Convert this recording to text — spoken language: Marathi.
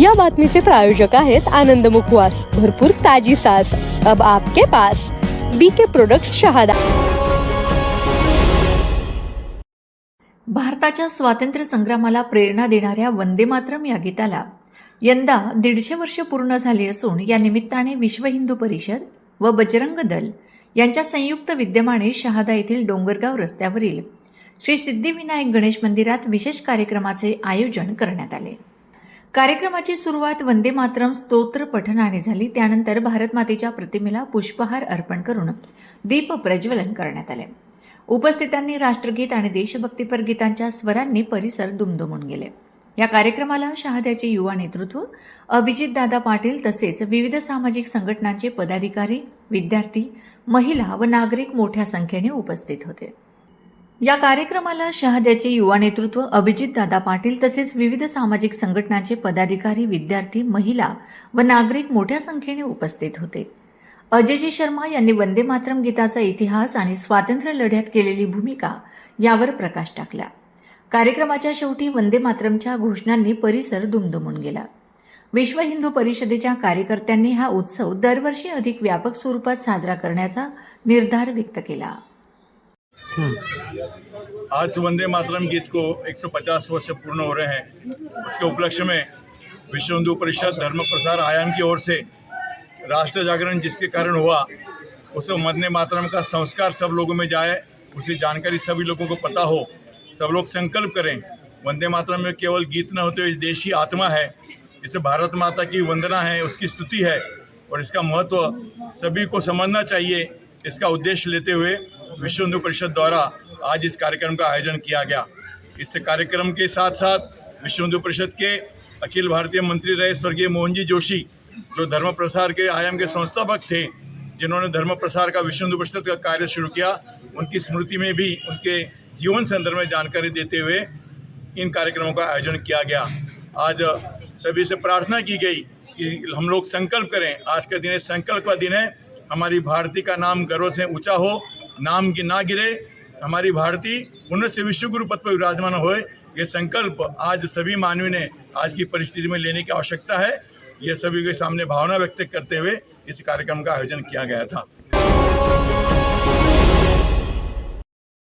या बातमीचे प्रायोजक आहेत आनंद मुखवास. भरपूर ताजी सास अब आपके पास बीके प्रोडक्ट्स शहादा. भारताच्या स्वातंत्र्य संग्रामाला प्रेरणा देणाऱ्या वंदे मातरम या गीताला यंदा दीडशे वर्ष पूर्ण झाली असून या निमित्ताने विश्व हिंदू परिषद व बजरंग दल यांच्या संयुक्त विद्यमाने शहादा येथील डोंगरगाव रस्त्यावरील श्री सिद्धिविनायक गणेश मंदिरात विशेष कार्यक्रमाचे आयोजन करण्यात आले. कार्यक्रमाची सुरुवात वंदे मातरम स्तोत्र पठणाने झाली. त्यानंतर भारतमातेच्या प्रतिमेला पुष्पहार अर्पण करून दीप प्रज्वलन करण्यात आले. उपस्थितांनी राष्ट्रगीत आणि देशभक्तीपर गीतांच्या स्वरांनी परिसर दुमदुमून गेले. या कार्यक्रमाला शहाद्याचे युवा नेतृत्व अभिजित दादा पाटील तसेच विविध सामाजिक संघटनांचे पदाधिकारी विद्यार्थी महिला व नागरिक मोठ्या संख्येने उपस्थित होते. या कार्यक्रमाला शहाद्याचे युवा नेतृत्व अभिजित दादा पाटील तसेच विविध सामाजिक संघटनांचे पदाधिकारी विद्यार्थी महिला व नागरिक मोठ्या संख्येने उपस्थित होते. अजयजी शर्मा यांनी वंदे मातरम गीताचा इतिहास आणि स्वातंत्र्य लढ्यात केलेली भूमिका यावर प्रकाश टाकला. कार्यक्रमाच्या शेवटी वंदे मातरमच्या घोषणांनी परिसर दुमदुमून गेला. विश्व हिंदू परिषदेच्या कार्यकर्त्यांनी हा उत्सव दरवर्षी अधिक व्यापक स्वरूपात साजरा करण्याचा निर्धार व्यक्त केला. आज वंदे मातरम गीत को 150 वर्ष पूर्ण हो रहे हैं। उसके उपलक्ष्य में विश्व हिंदू परिषद धर्म प्रसार आयाम की ओर से राष्ट्र जागरण जिसके कारण हुआ, उस वंदे मातरम का संस्कार सब लोगों में जाए उसकी जानकारी सभी लोगों को पता हो। सब लोग संकल्प करें, वंदे मातरम में केवल गीत न होते हुए इस देश की आत्मा है। इसे भारत माता की वंदना है, उसकी स्तुति है और इसका महत्व सभी को समझना चाहिए। इसका उद्देश्य लेते हुए विश्व हिंदू परिषद द्वारा आज इस कार्यक्रम का आयोजन किया गया। इस कार्यक्रम के साथ साथ विश्व हिंदू परिषद के अखिल भारतीय मंत्री रहे स्वर्गीय मोहन जी जोशी, जो धर्म प्रसार के आयाम के संस्थापक थे, जिन्होंने धर्म प्रसार का विश्व हिंदू परिषद का कार्य शुरू किया, उनकी स्मृति में भी उनके जीवन संदर्भ में जानकारी देते हुए इन कार्यक्रमों का आयोजन किया गया। आज सभी से प्रार्थना की गई कि हम लोग संकल्प करें, आज का दिन संकल्प का दिन है, हमारी भारती का नाम गर्व से ऊँचा हो नाम की ना गिरे हमारी भारती उन्नत से विश्व गुरु पद पर विराजमान होए ये संकल्प आज सभी मानवी ने आज की परिस्थिति में लेने की आवश्यकता है। ये सभी के सामने भावना व्यक्त करते हुए इस कार्यक्रम का आयोजन किया गया था।